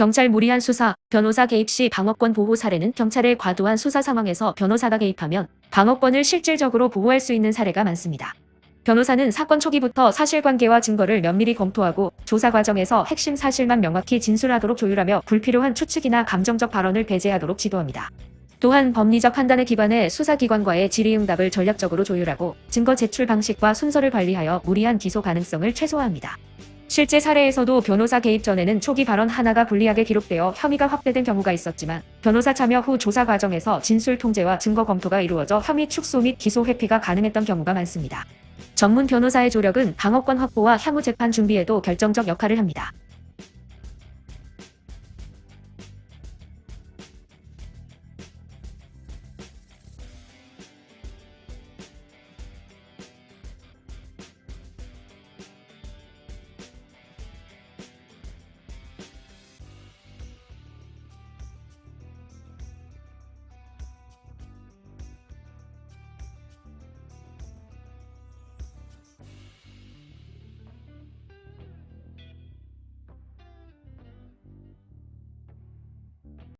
경찰 무리한 수사, 변호사 개입 시 방어권 보호 사례는 경찰의 과도한 수사 상황에서 변호사가 개입하면 방어권을 실질적으로 보호할 수 있는 사례가 많습니다. 변호사는 사건 초기부터 사실관계와 증거를 면밀히 검토하고 조사 과정에서 핵심 사실만 명확히 진술하도록 조율하며 불필요한 추측이나 감정적 발언을 배제하도록 지도합니다. 또한 법리적 판단에 기반해 수사기관과의 질의응답을 전략적으로 조율하고 증거 제출 방식과 순서를 관리하여 무리한 기소 가능성을 최소화합니다. 실제 사례에서도 변호사 개입 전에는 초기 발언 하나가 불리하게 기록되어 혐의가 확대된 경우가 있었지만 변호사 참여 후 조사 과정에서 진술 통제와 증거 검토가 이루어져 혐의 축소 및 기소 회피가 가능했던 경우가 많습니다. 전문 변호사의 조력은 방어권 확보와 향후 재판 준비에도 결정적 역할을 합니다.